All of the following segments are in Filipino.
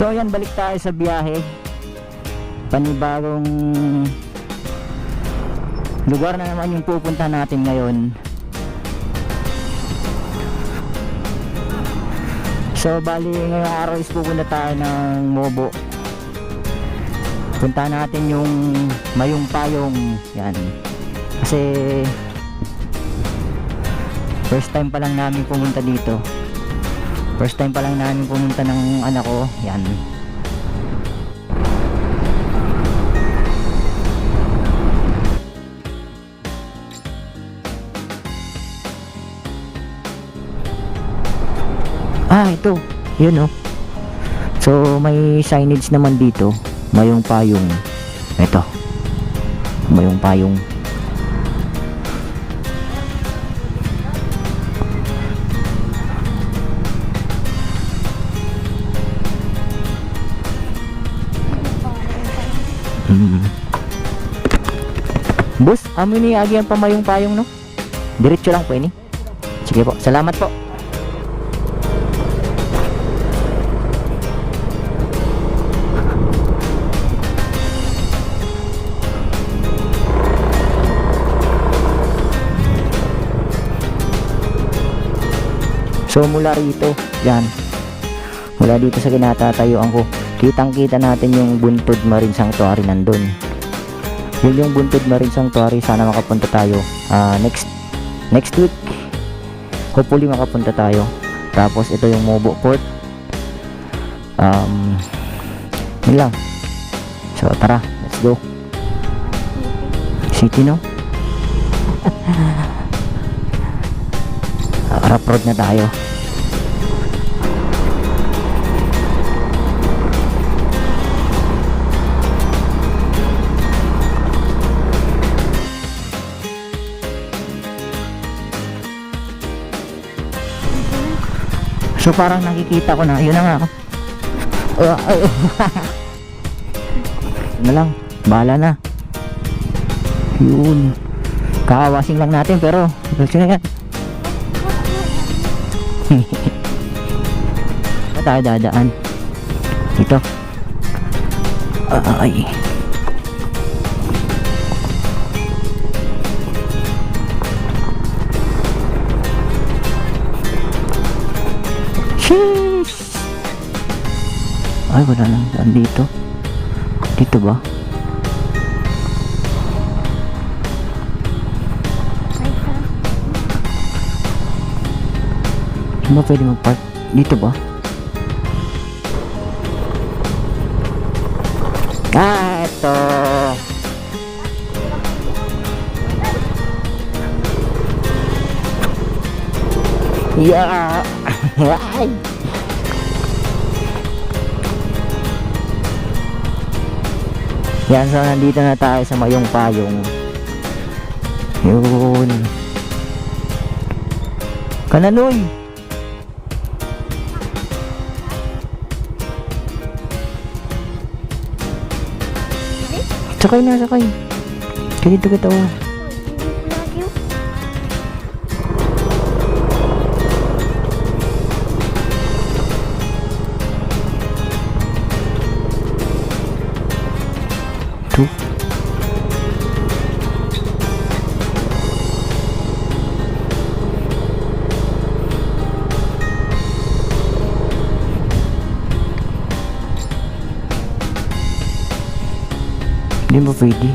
So ayan, balik tayo sa biyahe. Panibagong lugar na naman yung pupunta natin ngayon. So bali ngayong araw is pupunta tayo ng Mobo. Punta natin yung Mayong Payong. Yan. Kasi first time pa lang namin pumunta dito. First time pa lang namin pumunta ng anak ko. Yan. Ah, ito. Yun oh. So, may signage naman dito. Mayong payong. Ito. Mayong payong. Mm. Boss, amo ni agi ang pamayong payong no? Diretso lang po ini. Sige po, salamat po. So mula rito, yan. Mula dito sa kinatatayuan ko, kitang kita natin yung Buntod Marine Sanctuary nandun. Yun yung Buntod Marine Sanctuary, sana makapunta tayo ah, next next week. Hopefully makapunta tayo. Tapos ito yung Mobo Port. Um, yun lang. So tara, let's go. City no? Rough road na tayo. So parang nakikita ko na, yun na nga ako. Uh, na lang, bahala na. Yun. Kakawasing lang natin pero, diretso na yan. Saan tayo dadaan? Dito. Ay. Ay, wala lang dito. Dito ba? Saan ba pwede mag-park? Dito ba? Ah, ito. Yeah. Yan, so nandito na tayo sa mayong payong. Yun. Kananoy. Sakay na, sakay. Kaya dito kita oh. Hindi mo pwede.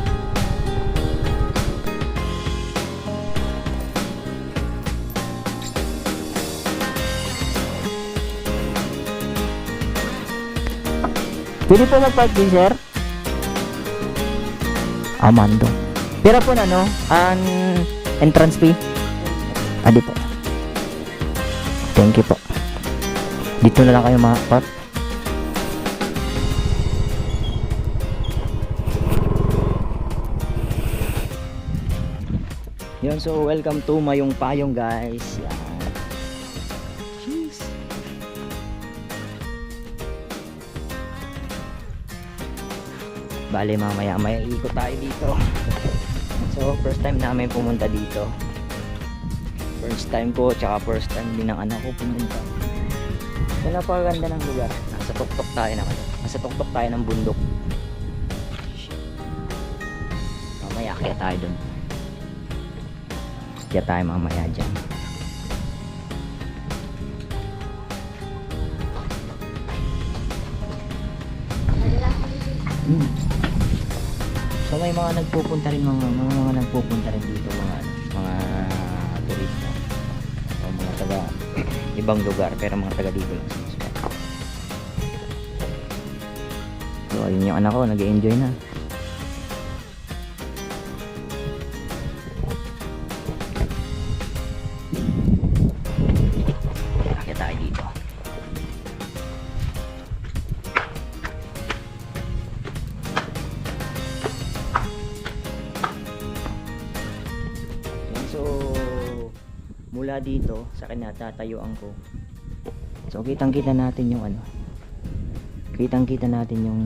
Pwede po mag-park sir? Amando. Pero po na, no? An entrance fee? Adi po. Thank you po. Dito na lang kayo mga-park. Yun, so welcome to Mayong Payong guys. Yan. Cheers. Bale mamaya maya ikot tayo dito. So first time namin pumunta dito. First time ko tsaka first time din ng anak ko pumunta. So napakaganda ng lugar. Nasa tuktok tayo ano. Nasa tuktok tayo ng bundok. Mamaya kaya tayo dun. Kaya tayo mamaya dyan. Hmm. So may mga nagpupunta rin mga mga, mga nagpupunta rin dito mga mga turista. O mga taga ibang lugar pero mga taga dito lang. So ayun yung anak ko nag-enjoy na. Mula dito sa kinatatayuan ko. So kitang kita natin yung ano. Kitang kita natin yung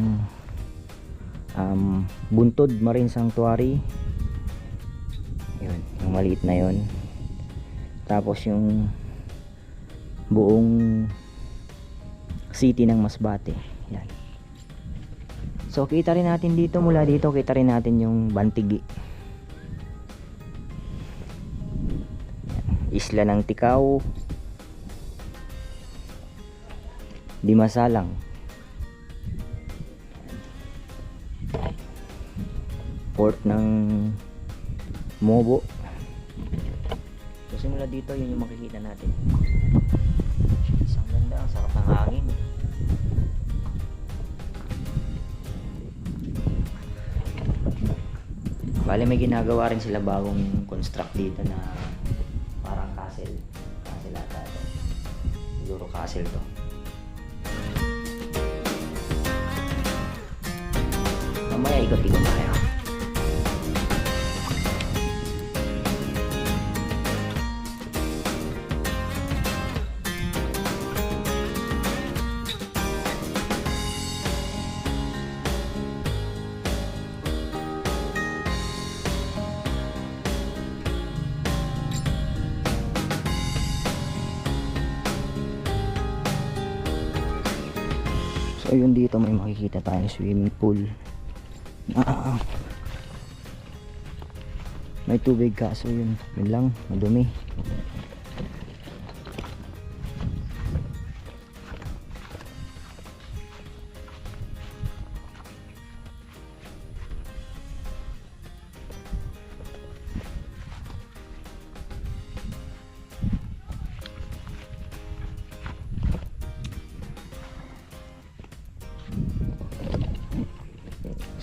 um, buntod marine sanctuary. Yun yung maliit na yun. Tapos yung buong city ng Masbate. Yan. So kita rin natin dito mula dito kita rin natin yung Bantigi Isla ng Tikaw Dimasalang Port ng Mobo. So simula dito yun yung makikita natin. Isang ganda, ang sarap ng hangin. Bale may ginagawa rin sila bagong construct dito na castle. Castle ata ito. Siguro castle to. Mamaya ikot-ikot tayo. So yun dito may makikita tayong swimming pool. Ah, may tubig kaso yun. Yun lang, madumi.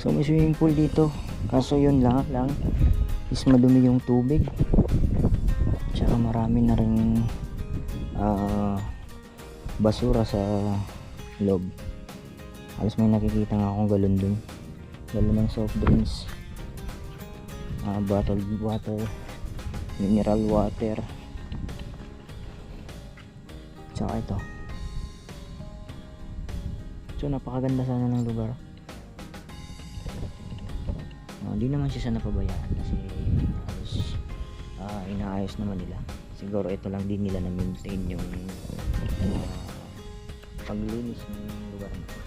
So may swimming pool dito. Kaso yun lang lang is madumi yung tubig. Tsaka marami na rin ah, basura sa loob. Halos may nakikita nga akong galon dun. Galon ng soft drinks. ah, bottled water. Mineral water. Tsaka ito. So napakaganda sana ng lugar. Hindi naman siya sana pabayaan kasi halos ah, inaayos naman nila. Siguro ito lang din nila na maintain yung ah, paglinis ng lugar na. to.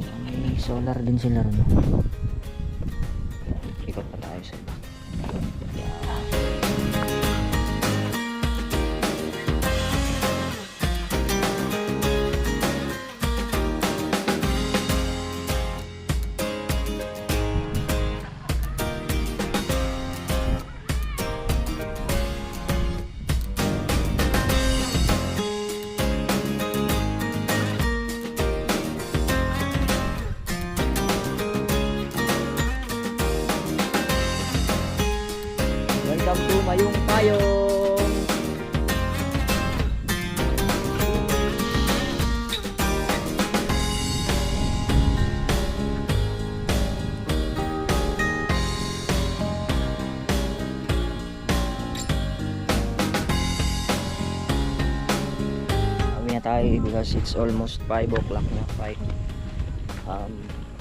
Ah, May solar din sila ron. no? Tayo because it's almost 5 o'clock na 5 um,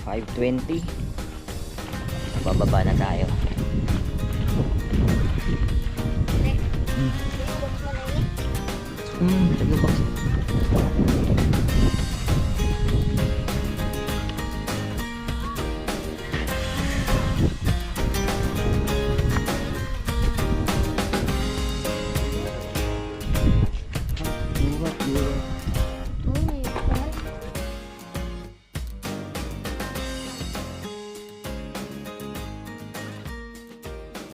5.20 bababa na tayo. Taga box.